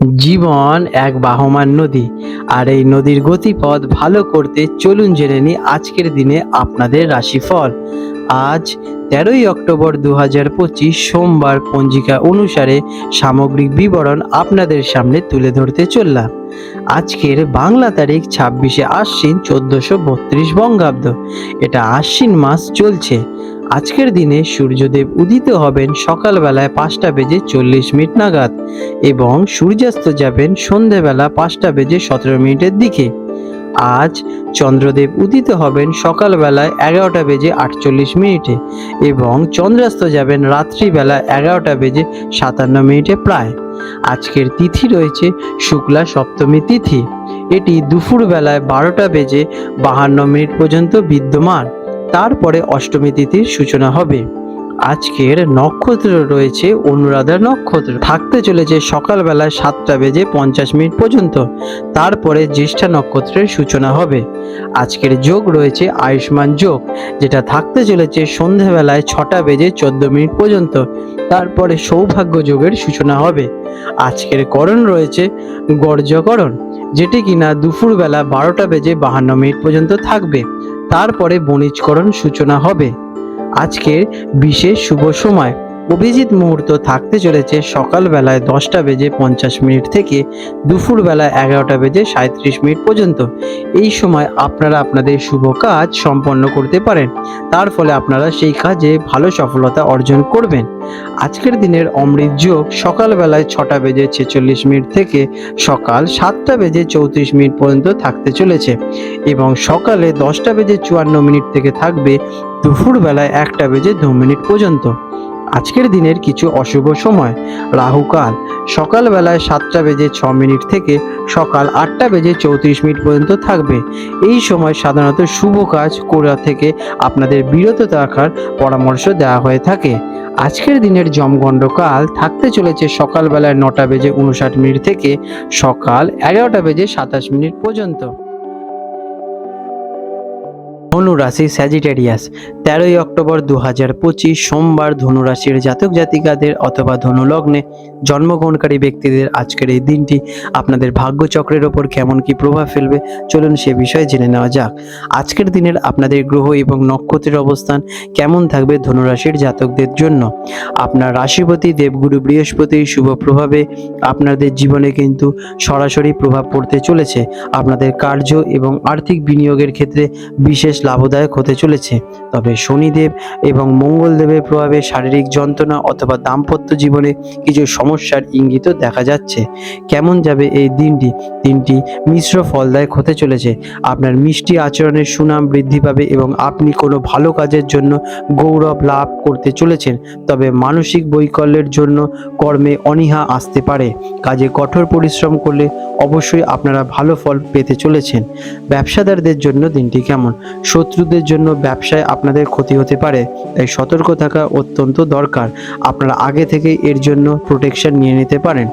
জীবন এক বাহমান নদী, আর এই নদীর গতিপথ ভালো করতে চলুন জেনে নিই আজকের দিনে আপনাদের রাশিফল। আজ তেরোই অক্টোবর দু হাজার পঁচিশ সোমবার পঞ্জিকা অনুসারে সামগ্রিক বিবরণ আপনাদের সামনে তুলে ধরতে চললাম। আজকের বাংলা তারিখ ছাব্বিশে আশ্বিন চোদ্দশো বত্রিশ বঙ্গাব্দ। এটা আশ্বিন মাস চলছে। আজকের দিনে সূর্যদেব উদিত হবেন সকালবেলায় পাঁচটা বেজে চল্লিশ মিনিট নাগাদ এবং সূর্যাস্ত যাবেন সন্ধেবেলা পাঁচটা বেজে সতেরো মিনিটের দিকে। আজ চন্দ্রদেব উদিত হবেন সকালবেলায় এগারোটা বেজে আটচল্লিশ মিনিটে এবং চন্দ্রাস্ত যাবেন রাত্রিবেলা এগারোটা বেজে সাতান্ন মিনিটে প্রায়। আজকের তিথি রয়েছে শুক্লা সপ্তমী তিথি। এটি দুপুরবেলায় বারোটা বেজে বাহান্ন মিনিট পর্যন্ত বিদ্যমান। তারপরে অষ্টমী তিথির সূচনা হবে। আজকের নক্ষত্র রয়েছে অনুরাধা নক্ষত্র। থাকতে চলেছে সকালবেলায় সাতটা বেজে পঞ্চাশ মিনিট পর্যন্ত। তারপরে জ্যেষ্ঠা নক্ষত্রের সূচনা হবে। আজকের যোগ রয়েছে আয়ুষ্মান যোগ, যেটা থাকতে চলেছে সন্ধেবেলায় ছটা বেজে চোদ্দ মিনিট পর্যন্ত। তারপরে সৌভাগ্য যোগের সূচনা হবে। আজকের করণ রয়েছে গর্জকরণ, যেটি কিনা দুপুরবেলা বারোটা বেজে বাহান্ন মিনিট পর্যন্ত থাকবে। তারপরে বণিজকরণ সূচনা হবে। আজকের বিশেষ শুভ সময়। অভিজিৎ মুহূর্ত থাকতে চলেছে সকালবেলায় দশটা বেজে পঞ্চাশ মিনিট থেকে দুপুরবেলা এগারোটা বেজে সাঁত্রিশ মিনিট পর্যন্ত। এই সময় আপনারা আপনাদের শুভ কাজ সম্পন্ন করতে পারেন। তার ফলে আপনারা সেই কাজে ভালো সফলতা অর্জন করবেন। আজকের দিনের অমৃত যোগ সকালবেলায় ছটা বেজে ছেচল্লিশ মিনিট থেকে সকাল সাতটা বেজে চৌত্রিশ মিনিট পর্যন্ত থাকতে চলেছে এবং সকালে দশটা বেজে চুয়ান্ন মিনিট থেকে থাকবে দুপুরবেলায় একটা বেজে দু মিনিট পর্যন্ত। আজকের দিনের কিছু অশুভ সময়। রাহুকাল, সকালবেলায় সাতটা বেজে ছ মিনিট থেকে সকাল আটটা বেজে চৌত্রিশ মিনিট পর্যন্ত থাকবে। এই সময় সাধারণত শুভ কাজ করা থেকে আপনাদের বিরত থাকার পরামর্শ দেওয়া হয়ে থাকে। আজকের দিনের জমগণ্ডকাল থাকতে চলেছে সকালবেলায় নটা বেজে উনষাট মিনিট থেকে সকাল এগারোটা বেজে সাতাশ মিনিট পর্যন্ত। ধনুরাশি স্যাজিটেরিয়াস তেরোই অক্টোবর দু হাজার পঁচিশ, সোমবার ধনুরাশির জাতক জাতিকাদের অথবা ধনু লগ্নে জন্মগ্রহণকারী ব্যক্তিদের আজকের এই দিনটি আপনাদের ভাগ্যচক্রের ওপর কেমন কি প্রভাব ফেলবে, চলুন সে বিষয়ে জেনে নেওয়া যাক। আজকের দিনের আপনাদের গ্রহ এবং নক্ষত্রের অবস্থান কেমন থাকবে ধনুরাশির জাতকদের জন্য? আপনার রাশিপতি দেবগুরু বৃহস্পতির শুভ প্রভাবে আপনাদের জীবনে কিন্তু সরাসরি প্রভাব পড়তে চলেছে। আপনাদের কার্য এবং আর্থিক বিনিয়োগের ক্ষেত্রে বিশেষ লাভদায়ক হতে চলেছে। তবে শনিদেব এবং মঙ্গলদেবের প্রভাবে শারীরিক যন্ত্রণা অথবা দাম্পত্য জীবনে কিছু সমস্যার ইঙ্গিতও দেখা যাচ্ছে। কেমন যাবে এই দিনটি? দিনটি মিশ্র ফলদায়ক হতে চলেছে। আপনার মিষ্টি আচরণের সুনাম বৃদ্ধি পাবে এবং আপনি কোনো ভালো কাজের জন্য গৌরব লাভ করতে চলেছেন। তবে মানসিক বৈকল্যের জন্য কর্মে অনীহা আসতে পারে। কাজে কঠোর পরিশ্রম করলে অবশ্যই আপনারা ভালো ফল পেতে চলেছেন। ব্যবসাদারদের জন্য দিনটি কেমন? শত্রুদের জন্য ব্যবসায় আপনাদের ক্ষতি হতে পারে, তাই সতর্ক থাকা অত্যন্ত দরকার। আপনারা আগে থেকে এর জন্য প্রোটেকশন নিয়ে নিতে পারেন।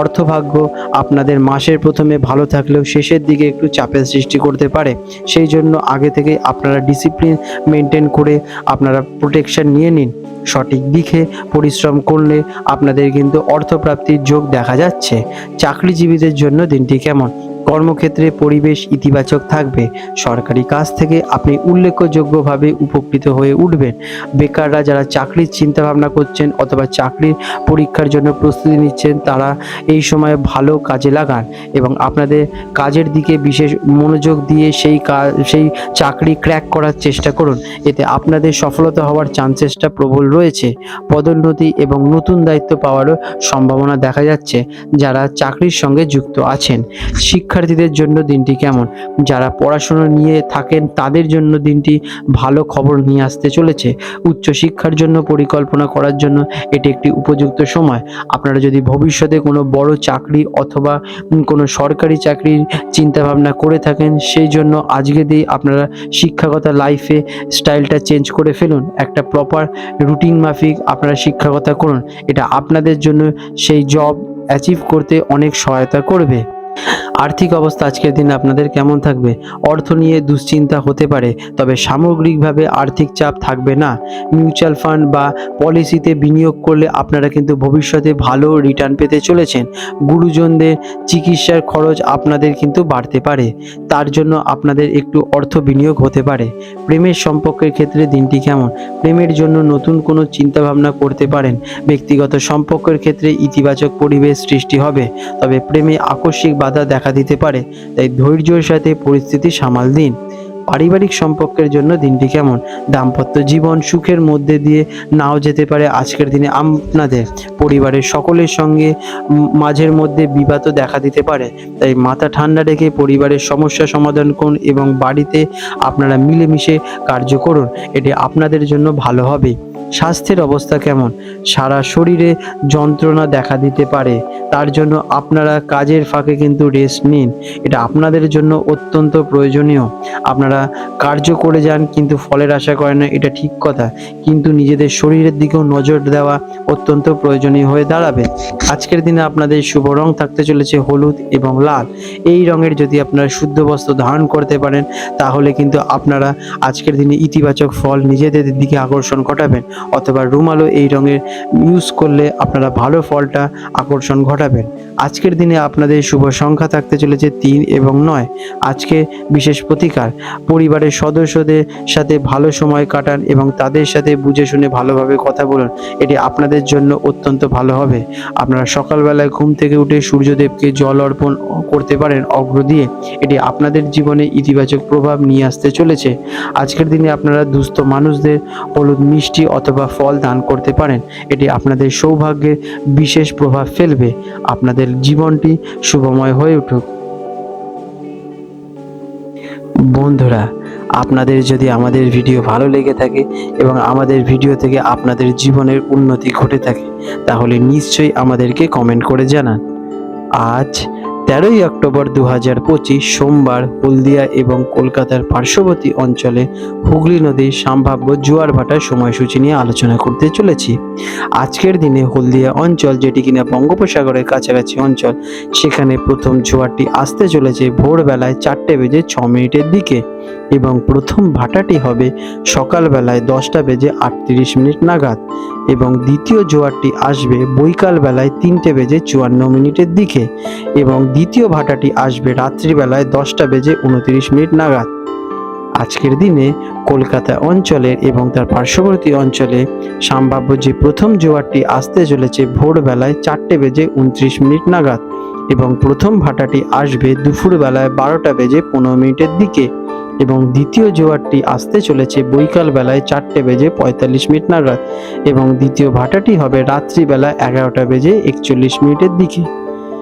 অর্থভাগ্য আপনাদের মাসের প্রথমে ভালো থাকলেও শেষের দিকে একটু চাপের সৃষ্টি করতে পারে। সেই জন্য আগে থেকে আপনারা ডিসিপ্লিন মেনটেন করে আপনারা প্রোটেকশন নিয়ে নিন। সঠিক দিকে পরিশ্রম করলে আপনাদের কিন্তু অর্থপ্রাপ্তির যোগ দেখা যাচ্ছে। চাকরিজীবীদের জন্য দিনটি কেমন? কর্মক্ষেত্রে পরিবেশ ইতিবাচক থাকবে। সরকারি কাজ থেকে আপনি উল্লেখযোগ্যভাবে উপকৃত হয়ে উঠবেন। বেকাররা যারা চাকরির চিন্তা ভাবনা করছেন অথবা চাকরির পরীক্ষার জন্য প্রস্তুতি নিচ্ছেন, তারা এই সময় ভালো কাজে লাগান এবং আপনাদের কাজের দিকে বিশেষ মনোযোগ দিয়ে সেই কাজ সেই চাকরি ক্র্যাক করার চেষ্টা করুন। এতে আপনাদের সফলতা হওয়ার চান্সেসটা প্রবল রয়েছে। পদোন্নতি এবং নতুন দায়িত্ব পাওয়ারও সম্ভাবনা দেখা যাচ্ছে। যারা চাকরির সঙ্গে যুক্ত আছেন শিক্ষার্থীদের জন্য দিনটি কেমন? যারা পড়াশোনা নিয়ে থাকেন, তাদের জন্য দিনটি ভালো খবর নিয়ে আসতে চলেছে। উচ্চশিক্ষার জন্য পরিকল্পনা করার জন্য এটি একটি উপযুক্ত সময়। আপনারা যদি ভবিষ্যতে কোনো বড় চাকরি অথবা কোনো সরকারি চাকরির চিন্তা ভাবনা করে থাকেন, সেই জন্য আজকে দিয়ে আপনারা শিক্ষাগত লাইফে স্টাইলটা চেঞ্জ করে ফেলুন। একটা প্রপার রুটিন মাফিক আপনারা শিক্ষাগতা করুন। এটা আপনাদের জন্য সেই জব অ্যাচিভ করতে অনেক সহায়তা করবে। আর্থিক অবস্থা আজকের দিনে আপনাদের কেমন থাকবে? অর্থ নিয়ে দুশ্চিন্তা হতে পারে, তবে সামগ্রিকভাবে আর্থিক চাপ থাকবে না। মিউচুয়াল ফান্ড বা পলিসিতে বিনিয়োগ করলে আপনারা কিন্তু ভবিষ্যতে ভালো রিটার্ন পেতে চলেছেন। গুরুজনদের চিকিৎসার খরচ আপনাদের কিন্তু বাড়তে পারে, তার জন্য আপনাদের একটু অর্থ বিনিয়োগ হতে পারে। প্রেমের সম্পর্কের ক্ষেত্রে দিনটি কেমন? প্রেমের জন্য নতুন কোনো চিন্তাভাবনা করতে পারেন। ব্যক্তিগত সম্পর্কের ক্ষেত্রে ইতিবাচক পরিবেশ সৃষ্টি হবে, তবে প্রেমে আকস্মিক বাধা দেখা দিতে পারে। তাই ধৈর্যের সাথে পরিস্থিতি সামাল দিন। পারিবারিক সম্পর্কের জন্য দিনটি কেমন? দাম্পত্য জীবন সুখের মধ্যে দিয়ে নাও যেতে পারে আজকের দিনে আপনাদের। পরিবারের সকলের সঙ্গে মাঝের মধ্যে বিবাদও দেখা দিতে পারে। তাই মাথা ঠান্ডা রেখে পরিবারের সমস্যা সমাধান করুন এবং বাড়িতে আপনারা মিলেমিশে কার্য করুন। এটি আপনাদের জন্য ভালো হবে। স্বাস্থ্যের অবস্থা কেমন? সারা শরীরে যন্ত্রণা দেখা দিতে পারে। তার জন্য আপনারা কাজের ফাঁকে কিন্তু রেস্ট নিন। এটা আপনাদের জন্য অত্যন্ত প্রয়োজনীয়। আপনারা কার্য করে যান, কিন্তু ফলের আশা করেন না, এটা ঠিক কথা। কিন্তু নিজেদের শরীরের দিকেও নজর দেওয়া অত্যন্ত প্রয়োজনীয় হয়ে দাঁড়াবে। আজকের দিনে আপনাদের শুভ রং থাকতে চলেছে হলুদ এবং লাল। এই রঙের যদি আপনারা শুদ্ধ বস্ত্র ধারণ করতে পারেন, তাহলে কিন্তু আপনারা আজকের দিনে ইতিবাচক ফল নিজেদের দিকে আকর্ষণ ঘটাবেন, অথবা রুমালও এই রঙের ইউজ করলে আপনারা ভালো ফলটা আকর্ষণ ঘটাবেন। আজকের দিনে আপনাদের শুভ সংখ্যা থাকতে চলেছে তিন এবং নয়। আজকে বিশেষ প্রতিকার। পরিবারের সদস্যদের সাথে ভালো সময় কাটান এবং তাদের সাথে বুঝে শুনে ভালোভাবে কথা বলুন। এটি আপনাদের জন্য অত্যন্ত ভালো হবে। আপনারা সকালবেলায় ঘুম থেকে উঠে সূর্যদেবকে জল অর্পণ করতে পারেন অগ্র দিয়ে। এটি আপনাদের জীবনে ইতিবাচক প্রভাব নিয়ে আসতে চলেছে। আজকের দিনে আপনারা দুস্থ মানুষদের হলুদ মিষ্টি অথবা ফল দান করতে পারেন। এটি আপনাদের সৌভাগ্যে বিশেষ প্রভাব ফেলবে। আপনাদের জীবনটি শুভময় হয়ে উঠুক। বন্ধুরা, আপনাদের যদি আমাদের ভিডিও ভালো লেগে থাকে এবং আমাদের ভিডিও থেকে আপনাদের জীবনের উন্নতি ঘটে থাকে, তাহলে নিশ্চয়ই আমাদেরকে কমেন্ট করে জানান। আজ তেরোই অক্টোবর দু হাজার পঁচিশ সোমবার হলদিয়া এবং কলকাতার পার্শ্ববর্তী অঞ্চলে হুগলি নদীর সম্ভাব্য জোয়ার ভাটার সময়সূচি নিয়ে আলোচনা করতে চলেছি। আজকের দিনে হলদিয়া অঞ্চল, যেটি কিনা বঙ্গোপসাগরের কাছাকাছি অঞ্চল, সেখানে প্রথম জোয়ারটি আসতে চলেছে ভোরবেলায় চারটে বেজে ছ মিনিটের দিকে এবং প্রথম ভাটাটি হবে সকালবেলায় দশটা বেজে আটত্রিশ মিনিট নাগাদ এবং দ্বিতীয় জোয়ারটি আসবে বৈকাল বেলায় তিনটে বেজে চুয়ান্ন মিনিটের দিকে এবং দ্বিতীয় ভাটাটি আসবে রাত্রিবেলায় দশটা বেজে উনত্রিশ মিনিট নাগাদ। আজকের দিনে কলকাতা অঞ্চলের এবং তার পার্শ্ববর্তী অঞ্চলে সম্ভাব্য যে প্রথম জোয়ারটি আসতে চলেছে ভোরবেলায় চারটে বেজে উনত্রিশ মিনিট নাগাদ এবং প্রথম ভাটাটি আসবে দুপুরবেলায় বারোটা বেজে পনেরো মিনিটের দিকে এবং দ্বিতীয় জোয়ারটি আসতে চলেছে বৈকাল বেলায় চারটে বেজে পঁয়তাল্লিশ মিনিট নাগাদ এবং দ্বিতীয় ভাটাটি হবে রাত্রিবেলা এগারোটা বেজে একচল্লিশ মিনিটের দিকে।